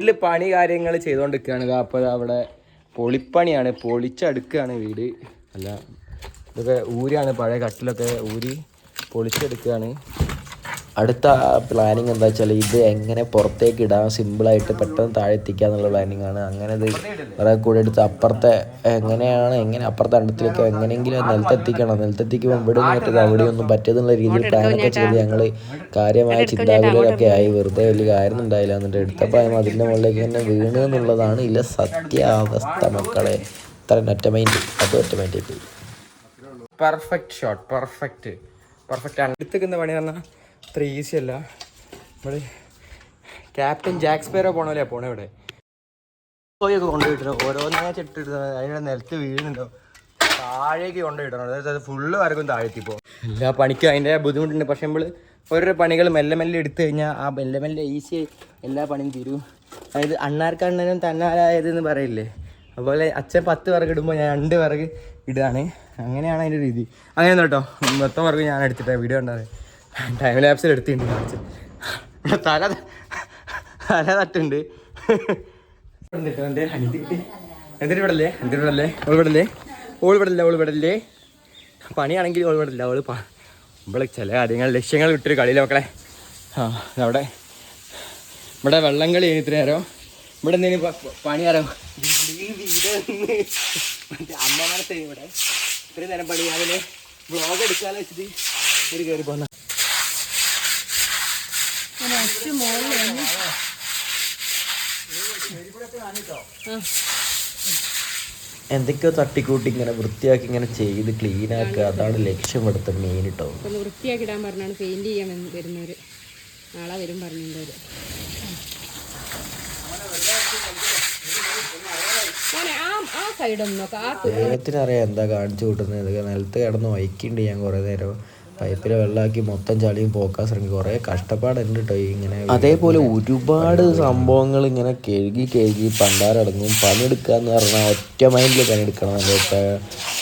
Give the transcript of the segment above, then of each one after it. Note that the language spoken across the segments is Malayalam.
വീട്ടിൽ പണി കാര്യങ്ങൾ ചെയ്തുകൊണ്ടിരിക്കുകയാണ് അപ്പോൾ അവിടെ പൊളിപ്പണിയാണ്. പൊളിച്ചെടുക്കുകയാണ് വീട്. അല്ല ഇതൊക്കെ ഊരാണ്. പഴയ കട്ടിലൊക്കെ ഊരി പൊളിച്ചെടുക്കുകയാണ് അടുത്ത പ്ലാനിങ് എന്താ വെച്ചാൽ ഇത് എങ്ങനെ പുറത്തേക്ക് ഇടാം? സിമ്പിളായിട്ട് പെട്ടെന്ന് താഴെ എത്തിക്കുക എന്നുള്ള പ്ലാനിങ് ആണ്. അങ്ങനെ ഇത് കുറെ കൂടെ എടുത്ത് അപ്പുറത്തെ എങ്ങനെയാണ് എങ്ങനെ അപ്പുറത്തെ അണ്ടത്തിലേക്ക് എങ്ങനെയെങ്കിലും നിലത്തെത്തിക്കണം. നിലത്തെത്തിക്കുമ്പോൾ ഇവിടെ നിന്നിട്ട് അവിടെയൊന്നും പറ്റിയതെന്നുള്ള രീതിയിൽ പ്ലാനൊക്കെ ചെയ്ത് ഞങ്ങൾ കാര്യമായ ചിന്താഗതികളൊക്കെ ആയി. വെറുതെ വലിയ കാര്യം ഉണ്ടായില്ല. എന്നിട്ട് എടുത്തപ്പോൾ അതിന്റെ മുകളിലേക്ക് തന്നെ വീണ് എന്നുള്ളതാണ് ഇല്ല സത്യാവസ്ഥ മക്കളെ. ഇത്ര ഒറ്റ മൈൻഡ് അത് ഒറ്റ മൈൻഡ് പോയി പെർഫെക്റ്റ് ഷോട്ട് പെർഫെക്റ്റ് പെർഫെക്റ്റ് ആണ്. എടുത്തേക്കുന്ന പണി പറഞ്ഞാൽ അത്ര ഈസി അല്ല. നമ്മൾ ക്യാപ്റ്റൻ ജാക്സ്പേരോ പോണ പോലെ പോണേ ഇവിടെ. പോയൊക്കെ കൊണ്ടുപോയിട്ടോ ഓരോന്നേ ചെട്ടിട്ട് അതിന്റെ നിലത്ത് വീഴുന്നുണ്ടോ? താഴേക്ക് കൊണ്ടുപോയിട്ടോ അതായത് ഫുള്ള് വരക്കും പോകും എല്ലാ പണിക്കും അതിന്റെ ബുദ്ധിമുട്ടുണ്ട്. പക്ഷെ നമ്മൾ ഓരോ പണികൾ മെല്ലെ മെല്ലെ എടുത്തു കഴിഞ്ഞാൽ ആ മെല്ലെ മെല്ലെ ഈസി എല്ലാ പണിയും തീരും. അതായത് അണ്ണാർക്കണ്ണനും തന്നാലായതെന്ന് പറയില്ലേ? അതുപോലെ അച്ഛൻ പത്ത് വിറക് ഇടുമ്പോൾ ഞാൻ രണ്ട് വിറക് ഇടുകയാണ്. അങ്ങനെയാണ് അതിന്റെ രീതി. അങ്ങനെ കേട്ടോ. മൊത്തം വിറക് ഞാൻ എടുത്തിട്ടാണ് വീഡിയോ ഉണ്ടായത് ടൈം ലാപ്സിൽ എടുത്തിട്ടുണ്ട് കാണിച്ച്. തല തല തട്ടുണ്ട്. എന്നിട്ട് ഇവിടല്ലേ അനിയത്തി ഇവിടല്ലേ ഓൾ വിടല്ലേ? ഓൾ വിടല്ലേ ഓൾ വിടല്ലേ? പണിയാണെങ്കിൽ ഓൾ വിടല്ല ഓൾ ഇവിടെ ചില കാര്യങ്ങൾ ലക്ഷ്യങ്ങൾ വിട്ടൊരു കളിയിലെ മക്കളെ. ആ അവിടെ ഇവിടെ വെള്ളം കളി ഇത്ര നേരം. ഇവിടെ എന്തെങ്കിലും പണി ആരോ? മറ്റേ അമ്മമാരത്തെ ഇവിടെ. ഇത്രയും നേരം പണി അതിന് വ്ളോഗ് എടുക്കാതെ വെച്ചിട്ട് ഒരു കയറി പോന്ന. എന്തൊക്കെയോ തട്ടിക്കൂട്ടി ഇങ്ങനെ വൃത്തിയാക്കി ഇങ്ങനെ ചെയ്ത് ക്ലീൻ ആക്കുക. അതാണ് ലക്ഷ്യം എടുത്ത മെയിൻ കേട്ടോ ഒന്ന് വൃത്തിയാക്കി ഇടാൻ പറഞ്ഞാണ് പെയിന്റ് ചെയ്യാൻ വരുന്നവര്. നാളെ വരും പറഞ്ഞിട്ടുണ്ടവര് മോനെ ആ ആ സൈഡ് ഒന്ന് നോക്കാം. ആ തു- ദൈവത്തിനറിയാം എന്താ കാണിച്ചു കൂട്ടുന്നത്. നിലത്ത് കിടന്ന് വൈക്കുന്നുണ്ട് ഞാൻ കുറേ നേരം. പൈപ്പിൽ വെള്ളമാക്കി മൊത്തം ചളിയും പോക്കാൻ ശ്രമിക്കും. കുറേ കഷ്ടപ്പാടുണ്ട് കേട്ടോ ഇങ്ങനെ അതേപോലെ ഒരുപാട് സംഭവങ്ങൾ ഇങ്ങനെ കഴുകി കഴുകി പണ്ടാരടങ്ങും പണിയെടുക്കുക എന്ന് പറഞ്ഞാൽ ഒറ്റ മൈൻഡിൽ പണിയെടുക്കണം. അതിപ്പോൾ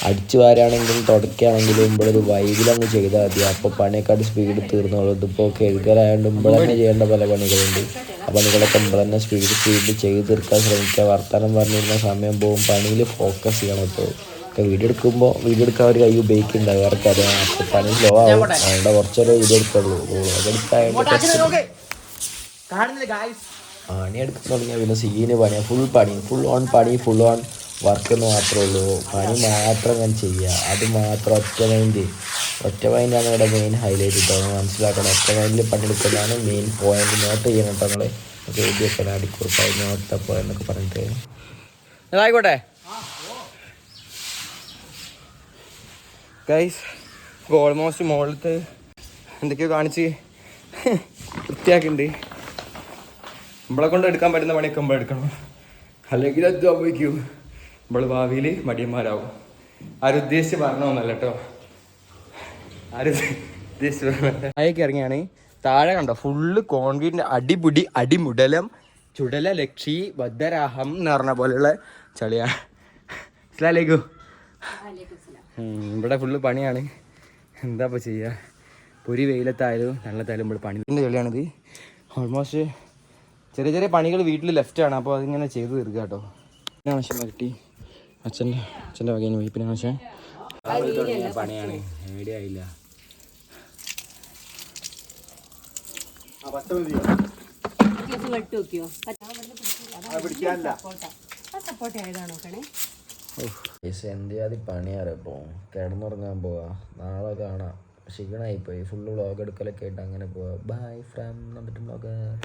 അടിച്ചു വാരാണെങ്കിലും തുടക്കുകയാണെങ്കിലും ഇമ്പളൊരു വൈകിലങ്ങ് ചെയ്താൽ മതി. അപ്പോൾ പണിയെക്കാട്ട് സ്പീഡ് തീർന്നോളൂ. ഇതിപ്പോൾ കഴുകലായതുകൊണ്ട് ഇവിടെ തന്നെ ചെയ്യേണ്ട പല പണികളുണ്ട്. ആ പണികളൊക്കെ ഇവിടെ തന്നെ സ്പീഡ് സ്പീഡിൽ ചെയ്ത് തീർക്കാൻ ശ്രമിക്കുക. വർത്തമാനം പറഞ്ഞിരുന്ന സമയം പോകും. പണിയിൽ ഫോക്കസ് ചെയ്യണം ഇപ്പോൾ വീഡിയോ എടുക്കുമ്പോൾ വീഡിയോ എടുക്കാൻ ഒരു കൈ ഉപയോഗിക്കുന്നുണ്ട് അവർക്ക് അത് പണി ലോ ആവും. അതുകൊണ്ട് കുറച്ചൊരു വീഡിയോ എടുക്കുള്ളൂ അതെടുത്തായിട്ട് പണി എടുക്കാൻ തുടങ്ങിയാൽ പിന്നെ സീന് പണിയാണ് ഫുൾ പണി. ഫുൾ ഓൺ പണി ഫുൾ ഓൺ വർക്ക് എന്ന് മാത്രമേ ഉള്ളൂ. പണി മാത്രം ഞാൻ ചെയ്യുക അത് മാത്രം ഒറ്റ മൈൻഡ് ഒറ്റ മൈൻഡാണ് ഇവിടെ മെയിൻ ഹൈലൈറ്റ് ഇട്ടോ നിങ്ങൾ മനസ്സിലാക്കണം. ഒറ്റ മൈൻഡിൽ പണിയെടുക്കുന്നതാണ് മെയിൻ പോയിന്റ് നോട്ട് ചെയ്യണം കേട്ടോ നമ്മൾ അടിക്കുറപ്പായി എഴുതി വെക്കണം അടിക്കുറിപ്പായി നോട്ടപ്പോൾ എന്നൊക്കെ പറഞ്ഞിട്ട്. ആയിക്കോട്ടെ. ഗൈസ് ഓൾമോസ്റ്റ് മുകളിലത്തെ എന്തൊക്കെയോ കാണിച്ച് വൃത്തിയാക്കുന്നുണ്ട് നമ്മളെ കൊണ്ട് എടുക്കാൻ പറ്റുന്ന പണിയൊക്കെ നമ്മൾ എടുക്കണം. അല്ലെങ്കിൽ അത് സംഭവിക്കും. നമ്മൾ ഭാവിയിൽ മടിയന്മാരാവും. ആരും ഉദ്ദേശിച്ച് പറഞ്ഞൊന്നല്ല കേട്ടോ. ആരും ഉദ്ദേശിച്ച് പറഞ്ഞ ഇറങ്ങിയാണ്. താഴെ കണ്ടോ ഫുള്ള് കോൺക്രീറ്റിന്റെ അടിപുടി അടിമുടലം ചുടല ലക്ഷി ബദ്ധരാഹം എന്ന് പറഞ്ഞ പോലെയുള്ള ചളിയാണ് അസ്ലാലേക്കു ഇവിടെ ഫുള്ള് പണിയാണ്. എന്താ ഇപ്പോൾ ചെയ്യുക പൊരി വെയിലത്തായാലും നല്ലത്തായാലും ഇവിടെ പണി ഇതിന്റെ ചളിയാണിത് ഓൾമോസ്റ്റ് ചെറിയ ചെറിയ പണികൾ വീട്ടിൽ ലെഫ്റ്റാണ് അപ്പോൾ അതിങ്ങനെ ചെയ്ത് തീർക്കുക കേട്ടോ പിന്നെ ആവശ്യം കിട്ടി അച്ഛന്റെ അച്ഛന്റെ വകയിൽ പോയി. പിന്നെ ആവശ്യം പണിയാണ്. ഐഡിയ ആയില്ല. നോക്കിയോ സപ്പോർട്ട് ആയതാണോ കണേ? എന്തിയാതി പണിയാറ് ഇപ്പോൾ കിടന്നുറങ്ങാൻ പോവാ. നാളെ കാണാം. ക്ഷീണമായിപ്പോയി ഫുള്ള് വ്ളോഗ് എടുക്കലൊക്കെ ആയിട്ട് അങ്ങനെ പോവാ. ബൈ ഫ്രം എന്നിട്ട് വ്ളോഗ്